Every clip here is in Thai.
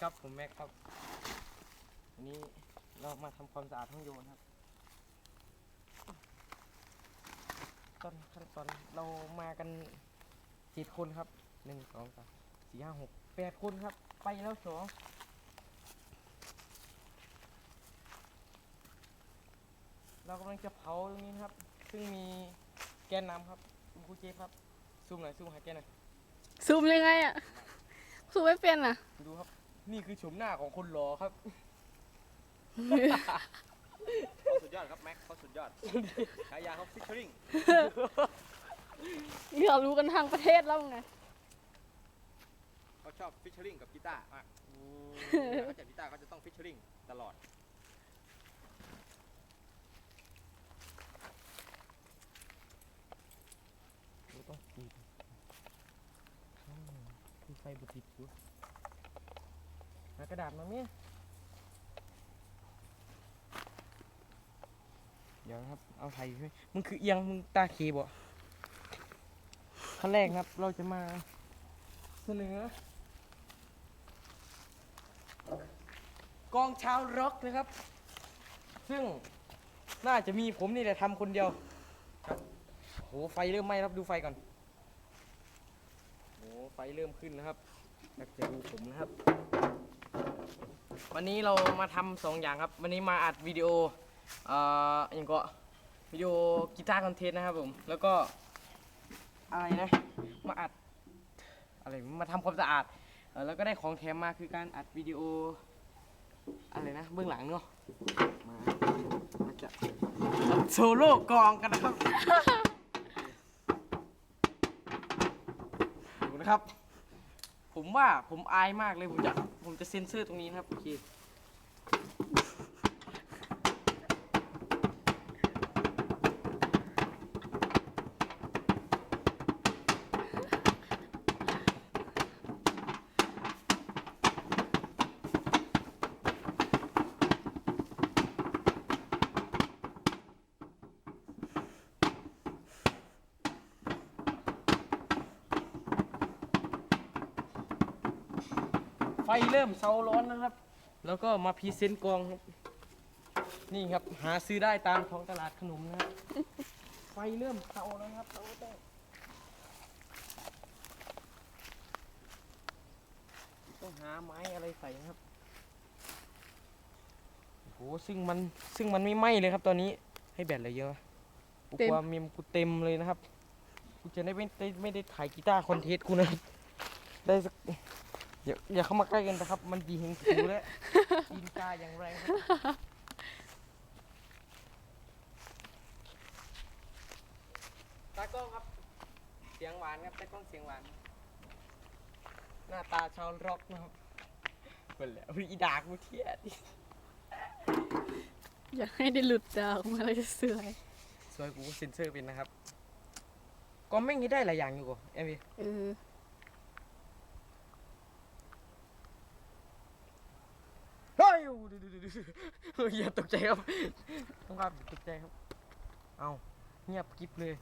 ครับผมแม็กครับวันนี้เรามาทำความสะอาดห้องโยนครับตอนขั้นตอนเรามากันเจ็ดคนครับหนึ่งสองสามสี่ห้าหกแปดคนครับ ไปแล้วสองเรากำลังจะเผาตรงนี้นะครับ ซึ่งมีแกนนำครับคุณครูเจฟครับซูมหน่อยซูมหาแกนหน่อยซูมยังไงอะซูมไม่เป็นอะ ดูครับ นี่คือโฉมหน้าของคนหล่อครับ เขาสุดยอดครับแม็กเขาสุดยอดฉายาเขาฟิชเชอริงนี่เรารู้กันทางประเทศแล้วไง เขาชอบฟิชเชอริงกับกีตาร์มากเขาจับกีตาร์เขาจะต้องฟิชเชอริงตลอดเราต้องปีนอืมมีไฟบุติดอยู่หา กระดาษมาเมียเดี๋ยวนะครับ เอาไทยไหมมึงคือเอียงมึงตาเคบ่ขั้นแรกนะครับ เราจะมาเสนอกองชาวร็อกนะครับ ซึ่งน่าจะมีผมนี่แหละทำคนเดียวโหไฟเริ่มไหม้ครับดูไฟก่อนโหไฟเริ่มขึ้นนะครับอยากจะดูผมนะครับ วันนี้เรามาทำสองอย่างครับ วันนี้มาอัดวิดีโอเอ่ออย่างก็วิดีโอกีตาร์คอนเทนต์นะครับผมแล้วก็อะไรนะ มาอัดอะไรมาทำความสะอาดเอ่อแล้วก็ได้ของแถมมาคือการอัดวิดีโออะไรนะเบื้องหลังเนาะมามาจะโซโล่กลองกันนะครับดูนะครับ ผมว่าผมอายมากเลยผมจะผมจะเซ็นเซอร์ตรงนี้นะครับโอเค ฟเริ่มเซาร้อนนะครับ แล้วก็มาพรีเซนต์กองครับนี่ครับหาซื้อได้ตามท้องตลาดขนมนะครับ ไฟเริ่มเซาแล้วนะครับเซาแต่ต้องหาไม้อะไรใส่นะครับโอ้โหซึ่งมันซึ่งมันไม่ไหม้เลยครับ ตอนนี้ให้แบตเลยเยอะกูเต็มกลัวเมมกูเต็มเลยนะครับกูจะได้ไม่ได้ไม่ได้ถ่ายกีตาร์คอนเทสต์กูนะครับได้สัก อย่าอย่าเข้ามาใกล้กันนะครับ มันดีเห็นผิวแล้วยินกาอย่างแรงครับตากล้องครับ เสียงหวานครับตากล้องเสียงหวาน หน้าตาชาวร็อกนะครับเป็นแล้วอีดากกูเทียดิอยากให้ได้หลุดดาวมาเลยเสื่อยสวยกูก็เซ็นเซอร์เป็นนะครับ ก็ไม่งี้ได้หลายอย่างอยู่กูเอ็มวี เออ เฮ้ย ดูดูดูเฮ้ยอย่าตกใจครับต้องภาพอย่าตกใจครับ เอาเงียบกริบเลย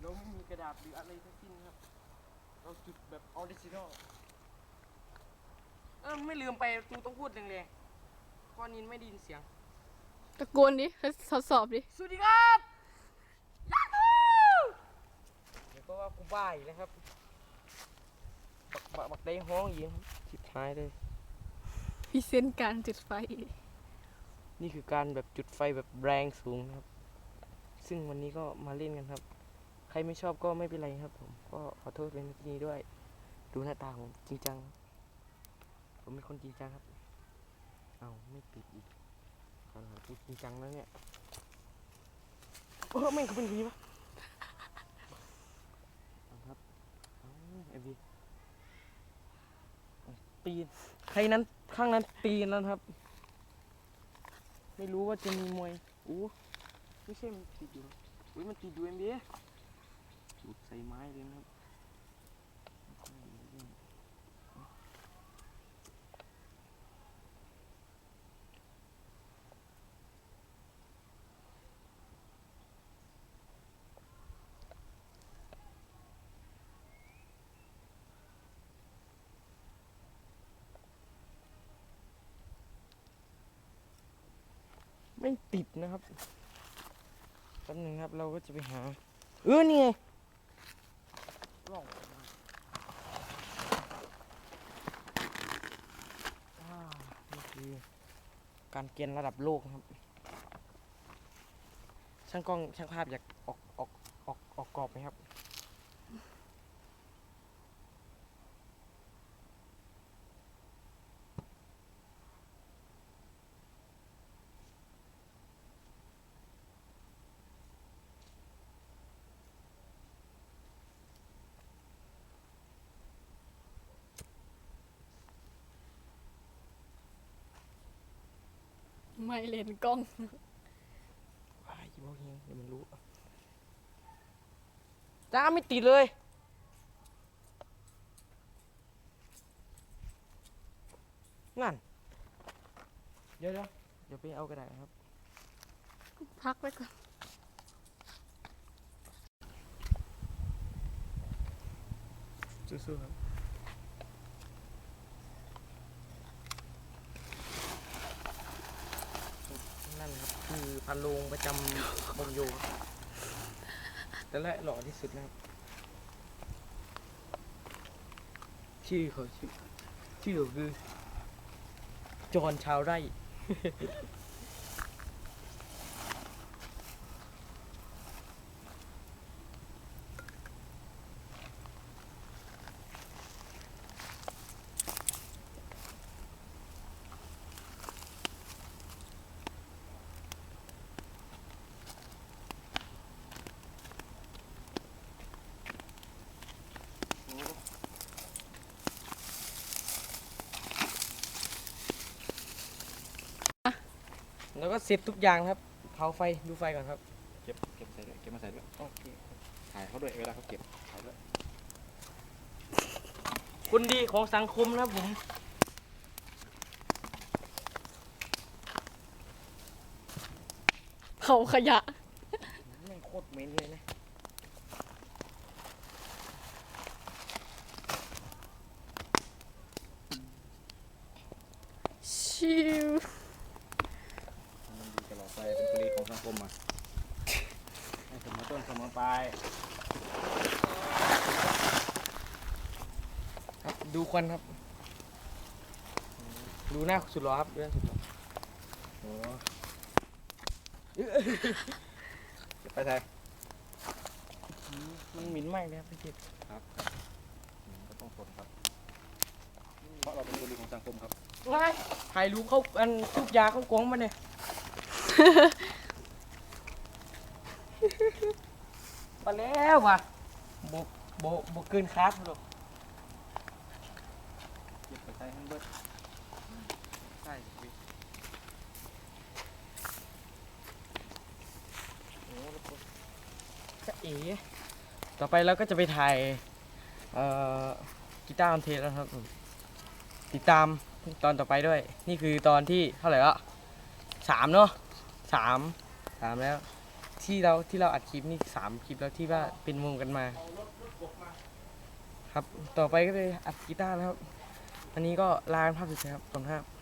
เราไม่มีกระดาษหรืออะไรทั้งสิ้นครับ เราจุดแบบออริจินอล เออไม่ลืมไปตูต้องพูดแรงๆข้อนนินไม่ได้ยินเสียง ตะโกนดิทดสอบดิ สวัสดีครับยาฮูเดี๋ยวก็ว่ากูบ้าอีกแล้วครับ บักบักบักได้ห้องยิงจิบท้ายเลย พรีเซนต์การจุดไฟ นี่คือการแบบจุดไฟแบบแรงสูงนะครับ ซึ่งวันนี้ก็มาเล่นกันครับ ใครไม่ชอบก็ไม่เป็นไรครับ ผม ก็ขอโทษเป็นที่นี้ด้วย ดูหน้าตาผมจริงจัง ผมเป็นคนจริงจังครับ เอาไม่ปิดอีกตอนหลังจริงจังแล้วเนี่ยเออแม่งเขาเป็นอย่างนี้ปะเอาครับเอาเอวี ปีนใครนั้นข้างนั้นปีนแล้วนะครับ ไม่รู้ว่าจะมีมวยอู้ไม่ใช่มันติดอยู่อุ้ยมันติดอยู่เอ็มบีหลุดใส่ไม้เลยนะครับ ไม่ติดนะครับแป๊บนึงครับเราก็จะไปหา เออนี่ไงลองออกาอ่านี่คือการเกณฑ์ระดับโลกครับ ช่างกล้องช่างภาพอยากออกออกออกออกกรอบไหมครับ ไม่เลนกล้อง ว้ายบอกเฮงเดี๋ยวมันรู้จ้าไม่ติดเลย นั่น เดี๋ยวเดี๋ยวเดี๋ยวไปเอากระดาษครับ พักไว้ก่อน สู้ๆครับ นั่น คือพันโลงประจำบงโยครับแต่และหล่อที่สุดนะครับ ชื่อเขาชื่อชื่อเขาคือจอนชาวไร่ แล้วก็เสร็จทุกอย่างครับ เผาไฟดูไฟก่อนครับ เก็บเก็บใส่ด้วยเก็บมาใส่ด้วยโอเค ถ่ายเขาด้วยเวลาเขาเก็บถ่ายด้วยคุณดีของสังคมนะครับผม เผาขยะ แม่งโคตรเหม็นเลยนะ ชิว มันดีกับหลอดไฟเป็นผลิตของสังคมอะให้สมอต้นเสมอปลาย ครับ ดูควันครับ ดูหน้าสุดหล่อครับดูหน้าสุดหล่อโอ้เก็บไปใส่มันเหม็นมากเลยครับพี่เจษครับอืมก็ต้องทนครับ เพราะเราเป็นผลิตของสังคมครับว้ายถ่ายรูปเข้าอันทุกยาเข้ากล่องมาเนี่ยมาแล้วว่ะบกบกบกเกินคาดหรอก เก็บไปใส่ให้เบิดใช่พี่จะเอ๋ต่อไปเราก็จะไปถ่ายเอ่อกีตาร์คอนเทนต์แล้วครับผมติดตามตอนต่อไปด้วย นี่คือตอนที่เท่าไหร่ละสามเนาะสามสามแล้ว ที่เราที่เราอัดคลิปนี่สามคลิปแล้วที่ว่าเป็นวงกันมา ครับต่อไปก็เลยอัดกีตาร์แล้วครับ อันนี้ก็ลากันภาพสุดท้ายครับขอบคุณครับ